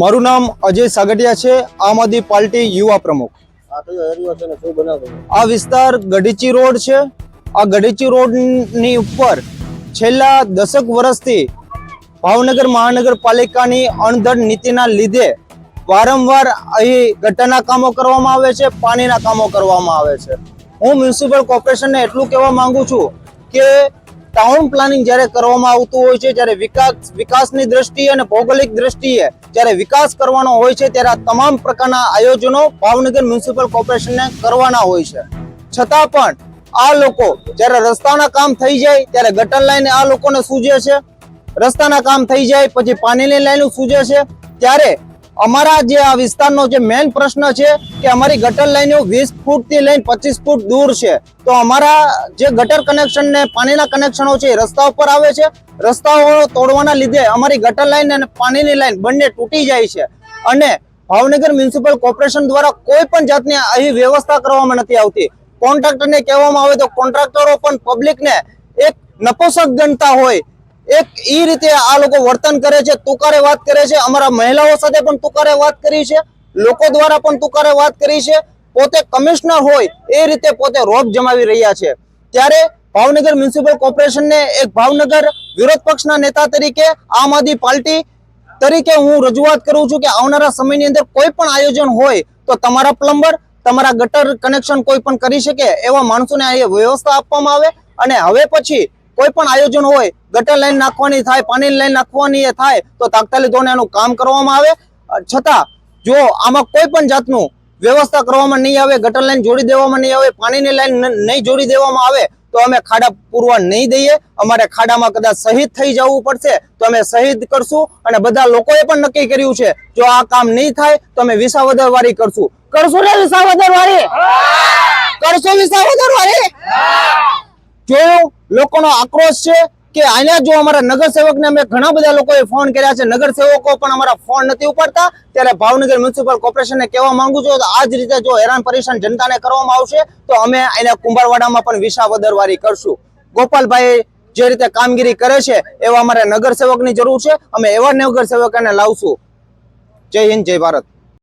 મારું નામ અજય સાગઠિયા છે. આમ આદમી પાર્ટી યુવા પ્રમુખ? આ વિસ્તાર ગઢીચી રોડ છે. આ ગઢીચી રોડની ઉપર છેલ્લા દસક વર્ષથી ભાવનગર મહાનગરપાલિકાની અણધડ નીતિના લીધે વારંવાર અહીં ગટરના કામો કરવામાં આવે છે પાણીના કામો કરવામાં આવે છે. હું મ્યુનિસિપલ કોર્પોરેશનને એટલું કહેવા માંગુ છું કે ટાઉન પ્લાનિંગ જ્યારે કરવામાં આવતું હોય છે, જ્યારે વિકાસ, વિકાસની દ્રષ્ટિએ અને ભૌગોલિક દ્રષ્ટિએ જ્યારે વિકાસ કરવાનો હોય છે, ત્યારે આ તમામ પ્રકારના આયોજનો ભાવનગર મ્યુનિસિપલ કોર્પોરેશનને કરવાના હોય છે. છતાં પણ આ લોકો જ્યારે રસ્તાના કામ થઈ જાય, ત્યારે ગટર લાઈન આ લોકોને સૂજે છે. રસ્તાના કામ થઈ જાય, પછી પાણીની લાઈન સૂજે છે. ત્યારે અમારા જે આ વિસ્તારનો જે મેઇન પ્રશ્ન છે કે અમારી ગટર લાઈનો વીસ ફૂટથી લઈને પચીસ ફૂટ દૂર છે. તો અમારા જે ગટર કનેક્શન ને પાણીના કનેક્શનો છે એ રસ્તા ઉપર આવે છે. રસ્તાઓ તોડવાના લીધે અમારી ગટર લાઈન અને પાણીની લાઈન બંને તૂટી જાય છે. અને ભાવનગર મ્યુનિસિપલ કોર્પોરેશન દ્વારા કોઈ પણ જાતની અહીં વ્યવસ્થા કરવામાં નથી આવતી. કોન્ટ્રાક્ટરને કહેવામાં આવે તો કોન્ટ્રાક્ટરો પણ પબ્લિકને એક નપોસક ગણતા હોય એક એ રીતે આ લોકો વર્તન કરે છે, તુકારે વાત કરે છે, અમારા મહિલાઓ સાથે પણ તુકારે વાત કરી છે, લોકો દ્વારા પણ તુકારે વાત કરી છે, પોતે કમિશનર હોય એ રીતે પોતે રોપ જમાવી રહ્યા છે. ત્યારે ભાવનગર મ્યુનિસિપલ કોર્પોરેશનને એક ભાવનગર વિરોધ પક્ષના નેતા તરીકે આમ આદમી પાર્ટી તરીકે હું રજૂઆત કરું છું કે આવનારા સમયની અંદર કોઈ પણ આયોજન હોય તો તમારા પ્લમ્બર, તમારા ગટર કનેક્શન કોઈ પણ કરી શકે એવા માણસોને અહીંયા વ્યવસ્થા આપવામાં આવે અને હવે પછી કોઈ પણ આયોજન હોય ગટર લાઈન નાખવાની થાય પાણીની લાઈન નાખવાની એ થાય તો તાત્કાલિક ધોરણે એનું કામ કરવામાં આવે. છતાં જો આમાં કોઈ પણ જાતનું વ્યવસ્થા કરવામાં નહીં આવે ગટર લાઈન જોડી દેવામાં નહીં આવે પાણીની લાઈન નહીં જોડી દેવામાં આવે તો અમે ખાડા પૂરવા નહીં દઈએ. અમારે ખાડામાં કદાચ શહીદ થઈ જવું પડશે તો અમે શહીદ કરશું. અને બધા લોકોએ પણ નક્કી કર્યું છે જો આ કામ નહીં થાય તો અમે વિસાવદર વારી કરશું. કરશું ને વિસાવદર વારી કરશો વિસાવદર વારી લોકોનો આક્રોશ છે કે અહીંયા જો અમારા નગરસેવકને અમે ઘણા બધા લોકોએ ફોન કર્યા છે, નગરસેવકો પણ અમારા ફોન નથી ઉપાડતા. ત્યારે ભાવનગર મ્યુનિસિપલ કોર્પોરેશનને કહેવા માંગુ છું તો આ જ રીતે જો હેરાન પરેશાન જનતાને કરવામાં આવશે, તો અમે અહીંયા કુંભારવાડામાં પણ વિસાવદરવારી કરશું. ગોપાલભાઈ જે રીતે કામગીરી કરે છે, એવા અમારે નગરસેવકની જરૂર છે. અમે એવા નગરસેવકને લાવશું. જય હિન્દ, જય ભારત.